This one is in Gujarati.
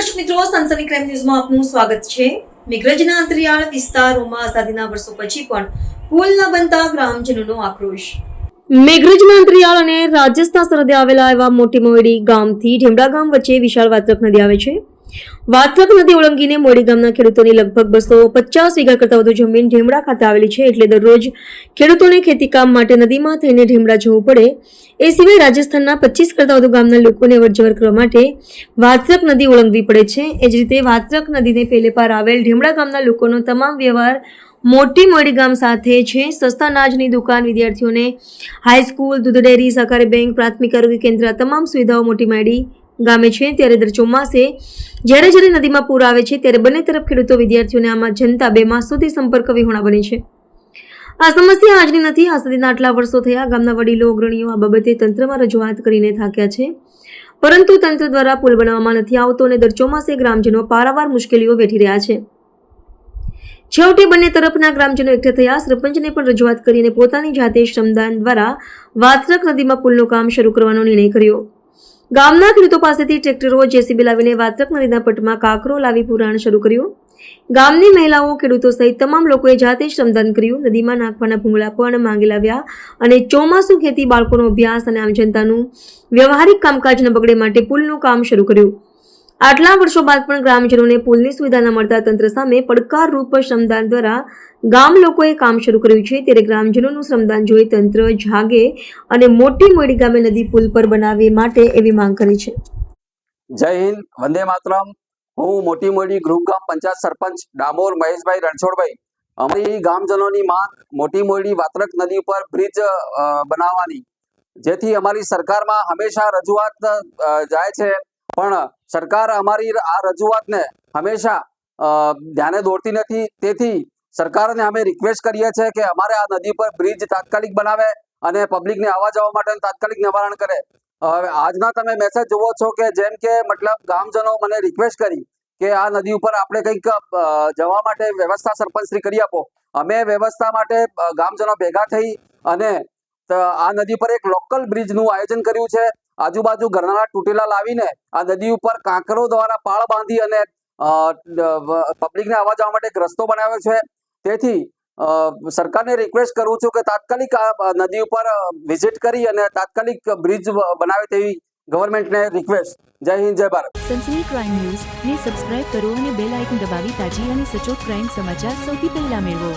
સનસની ક્રાઇમ ન્યૂઝમાં આપનું સ્વાગત છે. મેઘરજના અંતરિયાળ વિસ્તારોમાં આઝાદીના વર્ષો પછી પણ પુલ ન બનતા ગ્રામજનોનો આક્રોશ. મેઘરજના અંતરિયાળ અને રાજસ્થાન સરહદે આવેલા એવા મોટી મોયડી ગામથી ઢેમડા ગામ વચ્ચે વિશાળ વાત્રક નદી આવે છે. વાત્રક નદી ઓળંગીને મોડી ગામના ખેડૂતોની લગભગ બસો પચાસ વીઘા કરતાં વધુ જમીન ઢેમડા ખાતે આવેલી છે એટલે દરરોજ ખેડૂતોને ખેતીકામ માટે નદીમાં થઈને ઢેમડા જવું પડે. એ સિવાય રાજસ્થાનના પચીસ કરતાં વધુ ગામના લોકોને અવરજવર કરવા માટે વાત્રક નદી ઓળંગવી પડે છે. એ જ રીતે વાત્રક નદીને પેલે પાર આવેલ ઢેમડા ગામના લોકોનો તમામ વ્યવહાર મોટી મોડી ગામ સાથે છે. સસ્તા અનાજની દુકાન, વિદ્યાર્થીઓને હાઈસ્કૂલ દૂધ ડેરી, સહકારી બેંક, પ્રાથમિક આરોગ્ય કેન્દ્ર તમામ સુવિધાઓ મોટી માડી ગામે છે, ત્યારે દર ચોમાસે જ્યારે જ્યારે નદીમાં પૂર આવે છે, ત્યારે બંને તરફ ખેડૂતો, વિદ્યાર્થીઓને આમાં જનતા બે માસ સુધી સંપર્ક વિહોણા બને છે. આ સમસ્યા આજની નથી, આ સુધીના આટલા વર્ષો થયા ગામના વડીલો, અગ્રણીઓ આ બાબતે તંત્રમાં રજૂઆત કરીને થાક્યા છે. પરંતુ તંત્ર દ્વારા પુલ બનાવવામાં નથી આવતો અને દર ચોમાસે ગ્રામજનો પારાવાર મુશ્કેલીઓ વેઠી રહ્યા છે. છેવટે બંને તરફના ગ્રામજનો એકઠા થયા, સરપંચને પણ રજૂઆત કરીને પોતાની જાતે શ્રમદાન દ્વારા વાત્રક નદીમાં પુલનું કામ શરૂ કરવાનો નિર્ણય કર્યો. ગામના ખેડૂતો પાસેથી ટ્રેક્ટરો, જેસીબી લાવીને વાત્રક નદીના પટમાં કાંકરો લાવી પુરાણ શરૂ કર્યું. ગામની મહિલાઓ, ખેડૂતો સહિત તમામ લોકોએ જાતે શ્રમદાન કર્યું. નદીમાં નાખવાના ભૂંગળા પણ માંગી લાવ્યા અને ચોમાસુ ખેતી બાળકોનો અભ્યાસ અને આમ જનતાનું વ્યવહારિક કામકાજ ન બગડે માટે પુલનું કામ શરૂ કર્યું. આટલા વર્ષો બાદ પણ ગ્રામજનોને પુલની સુવિધા ન મળતા તંત્ર સામે પડકારરૂપ શ્રમદાન દ્વારા ગામ લોકોએ કામ શરૂ કર્યું છે. ત્યારે ગ્રામજનોનું શ્રમદાન જોઈ તંત્ર જાગે અને મોટી મોડી ગામે નદી પુલ પર બનાવે માટે એવી માંગ કરી છે. જય હિન્દ, વંદે માતરમ. હું મોટી મોડી ગૃહગામ ગામ પંચાયત સરપંચ ડામોર મહેશભાઈ રણછોડભાઈ. અમારી ગામજનોની માંગ મોટી મોડી વાત્રક નદી ઉપર બ્રિજ બનાવવાની. જેથી અમારી સરકારમાં હંમેશા રજૂઆત જાય છે. પણ સરકાર અમારી આ રજૂઆતને હંમેશા ધ્યાને દોડતી નથી. તેથી સરકારને અમે રિક્વેસ્ટ કરીએ છીએ કે અમારે આ નદી પર બ્રિજ તાત્કાલિક બનાવે અને પબ્લિકને આવવા જવા માટે તાત્કાલિક નિવારણ કરે. આજના તમે મેસેજ જુઓ છો કે જેમ કે મતલબ ગામજનો મને રિક્વેસ્ટ કરી કે આ નદી ઉપર આપણે કંઈક જવા માટે વ્યવસ્થા સરપંચશ્રી કરી આપો. અમે વ્યવસ્થા માટે ગામજનો ભેગા થઈ અને આ નદી પર એક લોકલ બ્રિજનું આયોજન કર્યું છે. આજુબાજુ ઘરના તૂટેલા લાવીને આ નદી ઉપર કાંકરો દ્વારા પાળ બાંધી અને પબ્લિકને આવવા જવા માટે રસ્તો બનાવ્યો છે. તેથી સરકારને રિક્વેસ્ટ કરું છું કે તાત્કાલિક આ નદી ઉપર વિઝિટ કરી અને તાત્કાલિક બ્રિજ બનાવે તેવી ગવર્મેન્ટને રિક્વેસ્ટ જય હિન્દ, જય ભારત. સનસની ક્રાઇમ ન્યૂઝ ને સબસ્ક્રાઇબ કરો અને બેલ આઇકન દબાવી તાજી અને સચોટ ક્રાઇમ સમાચાર સૌથી પહેલા મેળવો.